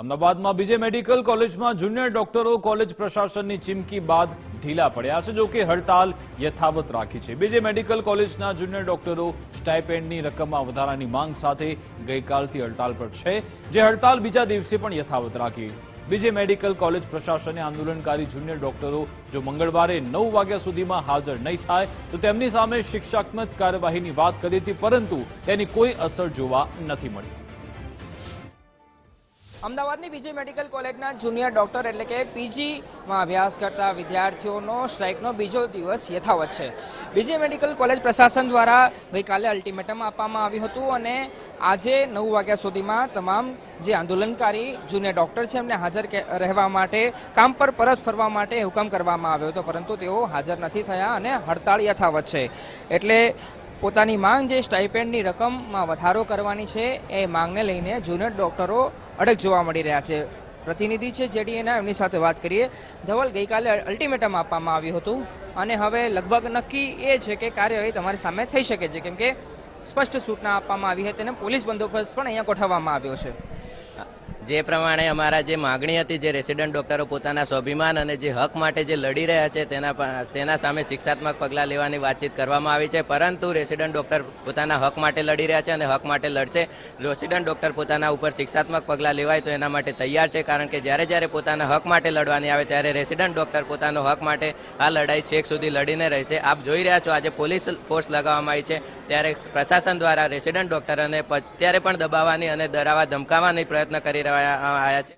અમદાવાદમાં બીજે મેડિકલ કોલેજમાં જુનિયર ડોક્ટરો કોલેજ પ્રશાસનની ચીમકી બાદ ઢીલા પડ્યા છે, જો કે હડતાલ યથાવત રાખી છે. બીજે મેડિકલ કોલેજના જુનિયર ડોક્ટરો સ્ટાઇપેન્ડની રકમમાં વધારાની માંગ સાથે ગઈકાલથી હડતાલ પર છે, જે હડતાલ બીજા દિવસે પણ યથાવત રાખી. બીજે મેડિકલ કોલેજ પ્રશાસને આંદોલનકારી જુનિયર ડોક્ટરો જો મંગળવારે નવ વાગ્યા સુધીમાં હાજર નહીં થાય, તો તેમની સામે શિક્ષાત્મક કાર્યવાહીની વાત કરી હતી, પરંતુ તેની કોઈ અસર જોવા નથી મળી. અમદાવાદની બીજી મેડિકલ કોલેજના જુનિયર ડોક્ટર એટલે કે પીજીમાં અભ્યાસ કરતા વિદ્યાર્થીઓનો સ્ટ્રાઇકનો બીજો દિવસ યથાવત છે. બીજી મેડિકલ કોલેજ પ્રશાસન દ્વારા ગઈકાલે અલ્ટિમેટમ આપવામાં આવ્યું હતું અને આજે નવ વાગ્યા સુધીમાં તમામ જે આંદોલનકારી જુનિયર ડૉક્ટર છે એમને હાજર રહેવા માટે, કામ પર પરત ફરવા માટે હુકમ કરવામાં આવ્યો હતો, પરંતુ તેઓ હાજર નથી થયા અને હડતાળ યથાવત છે. એટલે પોતાની માંગ જે સ્ટાઇપેન્ડની રકમમાં વધારો કરવાની છે, એ માંગને લઈને જુનિયર ડૉક્ટરો અડગ જોવા મળી રહ્યા છે. પ્રતિનિધિ છે જેડીએના, એમની સાથે વાત કરીએ. ધવલ, ગઈકાલે અલ્ટિમેટમ આપવામાં આવ્યું હતું અને હવે લગભગ નક્કી એ છે કે કાર્યવાહી તમારી સામે થઈ શકે છે. કેમ કે સ્પષ્ટ સૂચના આપવામાં આવી હતી અને પોલીસ બંદોબસ્ત પણ અહીંયા ગોઠવવામાં આવ્યો છે. જે પ્રમાણે અમારા જે માગણી હતી જે રેસિડન્ટ ડોક્ટરો પોતાના સ્વાભિમાન અને જે હક માટે જે લડી રહ્યા છે તેના તેના સામે શિક્ષાત્મક પગલાં લેવાની વાતચીત કરવામાં આવી છે. પરંતુ રેસિડન્ટ ડોક્ટર પોતાના હક માટે લડી રહ્યા છે અને હક માટે લડશે. રેસિડન્ટ ડોક્ટર પોતાના ઉપર શિક્ષાત્મક પગલાં લેવાય તો એના માટે તૈયાર છે. કારણ કે જ્યારે જ્યારે પોતાના હક માટે લડવાની આવે ત્યારે રેસિડન્ટ ડોક્ટર પોતાનો હક માટે આ લડાઈ છેક સુધી લડીને રહેશે. આપ જોઈ રહ્યા છો આજે પોલીસ ફોર્સ લગાવવામાં આવી છે. ત્યારે પ્રશાસન દ્વારા રેસિડન્ટ ડોક્ટરોને અત્યારે પણ દબાવવાની અને ડરાવા ધમકાવવાની પ્રયત્ન કરી રહ્યા આવ્યા છે